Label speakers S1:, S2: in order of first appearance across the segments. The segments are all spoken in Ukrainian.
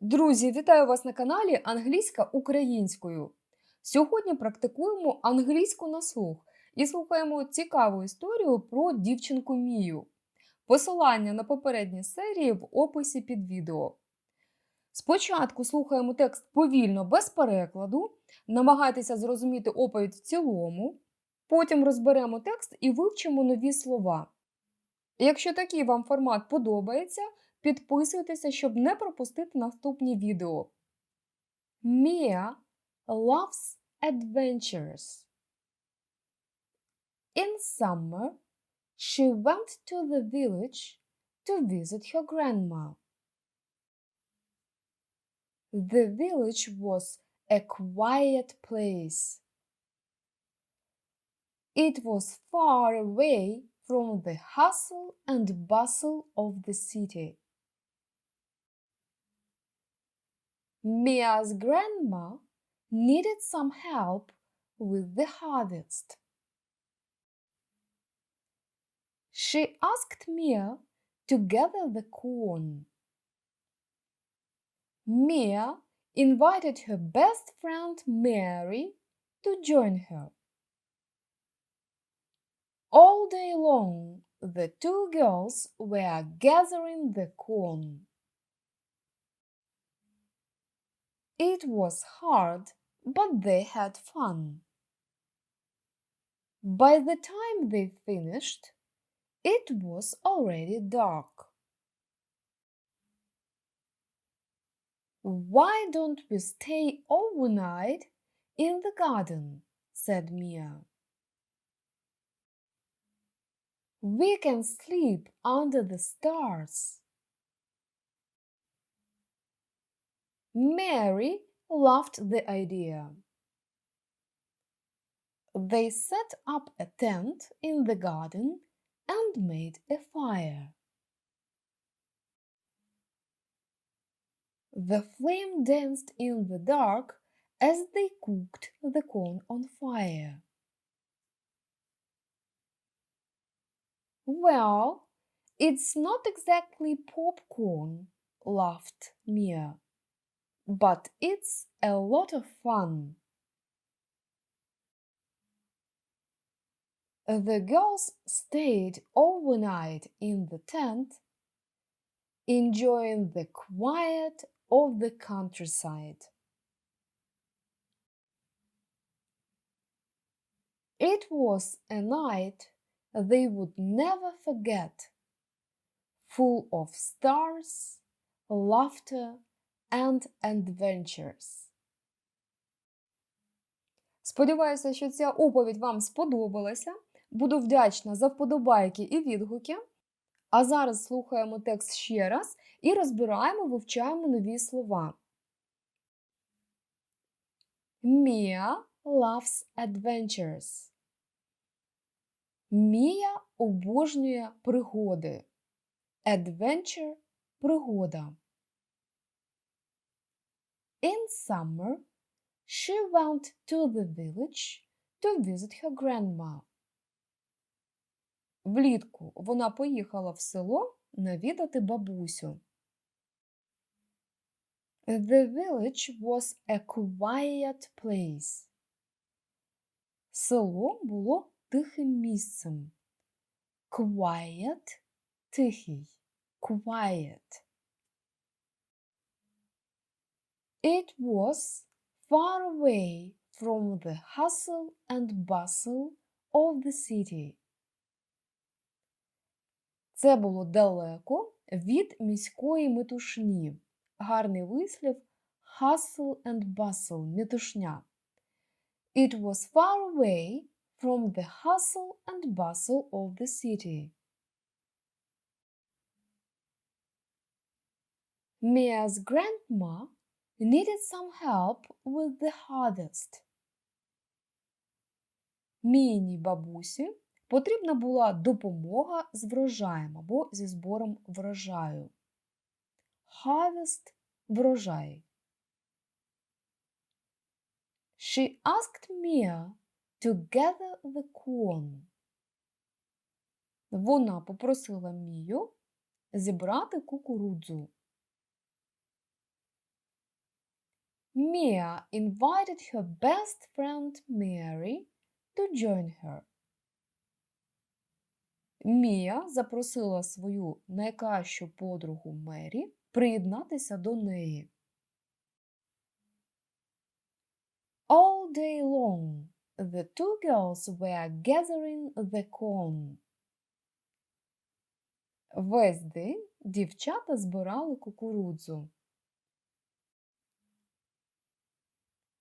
S1: Друзі, вітаю вас на каналі Англійська українською. Сьогодні практикуємо англійську на слух і слухаємо цікаву історію про дівчинку Мію. Посилання на попередні серії в описі під відео. Спочатку слухаємо текст повільно без перекладу, намагайтеся зрозуміти оповідь в цілому, потім розберемо текст і вивчимо нові слова. Якщо такий вам формат подобається, Підписуйтеся, щоб не пропустити наступні відео. Mia loves adventures. In summer, she went to the village to visit her grandma. The village was a quiet place. It was far away from the hustle and bustle of the city. Mia's grandma needed some help with the harvest. She asked Mia to gather the corn. Mia invited her best friend Mary to join her. All day long, the two girls were gathering the corn. It was hard, but they had fun. By the time they finished, it was already dark. Why don't we stay overnight in the garden? said Mia. We can sleep under the stars. Mary loved the idea. They set up a tent in the garden and made a fire. The flame danced in the dark as they cooked the corn on fire. Well, it's not exactly popcorn, laughed Mia, but it's a lot of fun. The girls stayed overnight in the tent, enjoying the quiet of the countryside. It was a night they would never forget, full of stars, laughter, and adventures. Сподіваюся, що ця оповідь вам сподобалася. Буду вдячна за вподобайки і відгуки. А зараз слухаємо текст ще раз і розбираємо, вивчаємо нові слова. Mia loves adventures. Мія обожнює пригоди. Adventure – пригода. In summer, she went to the village to visit her grandma. Влітку вона поїхала в село навідати бабусю. The village was a quiet place. Село було тихим місцем. Quiet – тихий. Quiet. It was far away from the hustle and bustle of the city. Це було далеко від міської метушні. Гарний вислів hustle and bustle – метушня. It was far away from the hustle and bustle of the city. Mia's grandma needed some help with the harvest. Міні бабусі потрібна була допомога з врожаєм або зі збором врожаю. Harvest – врожай. She asked Mia to gather the corn. Вона попросила Мію зібрати кукурудзу. Mia invited her best friend Mary to join her. Мія запросила свою найкращу подругу Мері приєднатися до неї. All day long, the two girls were gathering the corn. Весь день дівчата збирали кукурудзу.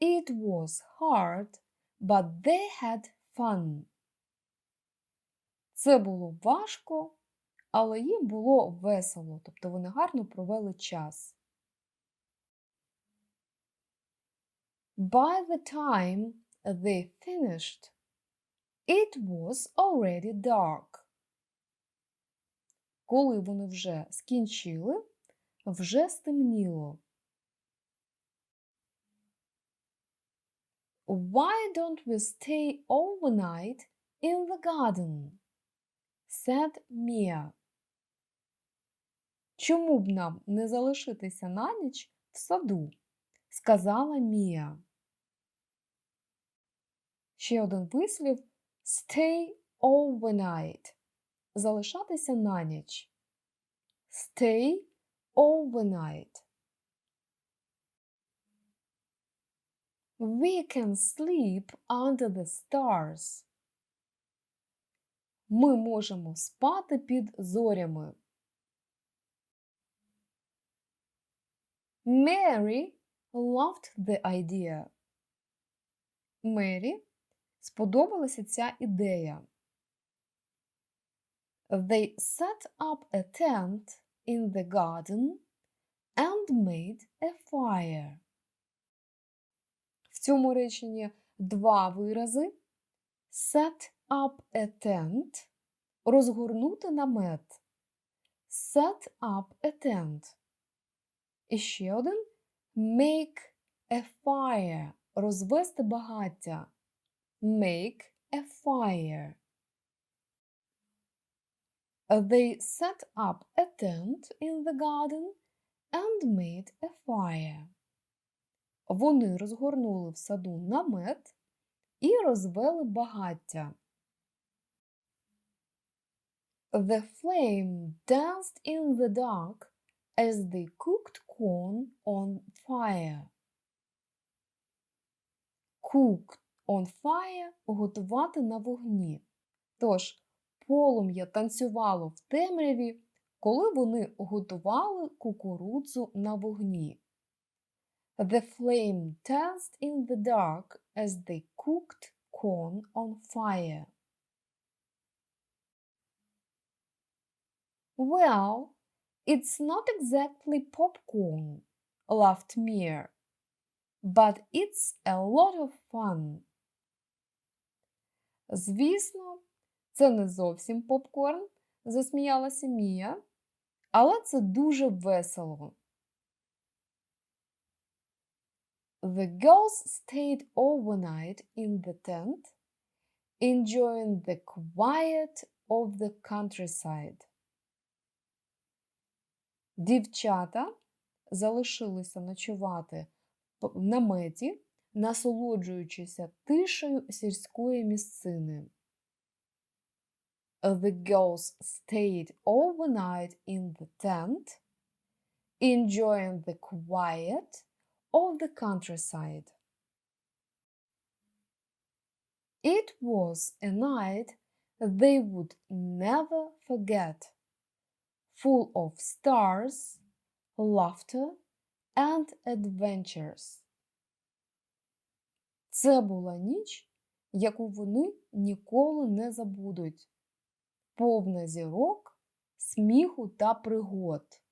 S1: It was hard, but they had fun. Це було важко, але їм було весело, тобто вони гарно провели час. By the time they finished, it was already dark. Коли вони вже скінчили, вже стемніло. Why don't we stay overnight in the garden? said Mia. Чому б нам не залишитися на ніч в саду? сказала Мія. Ще один вислів stay overnight. Залишатися на ніч. Stay overnight. We can sleep under the stars. Ми можемо спати під зорями. Mary loved the idea. Мері сподобалася ця ідея. They set up a tent in the garden and made a fire. В цьому реченні два вирази set up a tent розгорнути намет. Set up a tent. І ще один make a fire розвести багаття. Make a fire. They set up a tent in the garden and made a fire. Вони розгорнули в саду намет і розвели багаття. The flame danced in the dark as they cooked corn on fire. Cooked on fire готувати на вогні. Тож, полум'я танцювало в темряві, коли вони готували кукурудзу на вогні. The flame danced in the dark as they cooked corn on fire. Well, it's not exactly popcorn, laughed Mia, but it's a lot of fun. Звісно, це не зовсім попкорн, засміялася Мія, але це дуже весело. The girls stayed overnight in the tent, enjoying the quiet of the countryside. Дівчата залишилися ночувати в наметі, насолоджуючися тишею сільської місцини. The girls stayed overnight in the tent, enjoying the quiet of the countryside. It was a night they would never forget, full of stars, laughter, and adventures. Це була ніч, яку вони ніколи не забудуть. Повна зірок, сміху та пригод.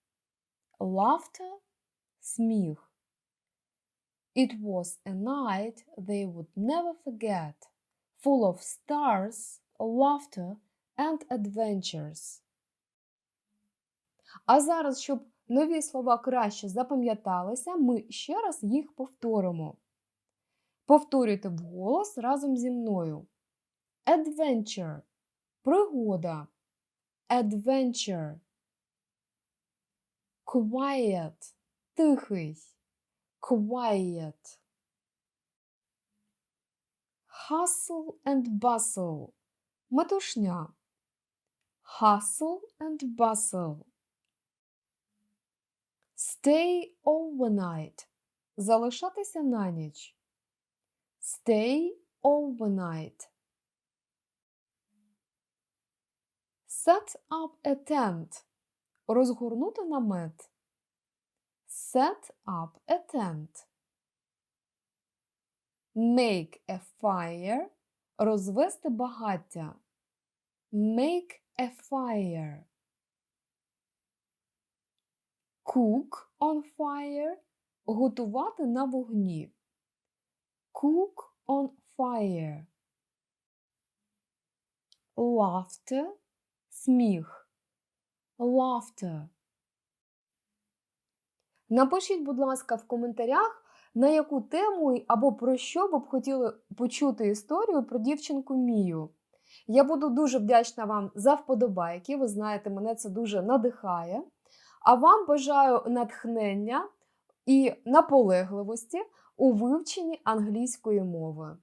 S1: Laughter – сміх. It was a night they would never forget, full of stars, laughter and adventures. А зараз, щоб нові слова краще запам'яталися, ми ще раз їх повторимо. Повторюйте вголос разом зі мною. Adventure – пригода. Adventure. Quiet – тихий. Quiet. Hustle and bustle. Метушня. Hustle and bustle. Stay overnight. Залишатися на ніч. Stay overnight. Set up a tent. Розгорнути намет. Set up a tent. Make a fire. Розвести багаття. Make a fire. Cook on fire. Готувати на вогні. Cook on fire. Laughter. Сміх. Laughter. Напишіть, будь ласка, в коментарях, на яку тему або про що ви б хотіли почути історію про дівчинку Мію. Я буду дуже вдячна вам за вподобайки. Ви знаєте, мене це дуже надихає. А вам бажаю натхнення і наполегливості у вивченні англійської мови.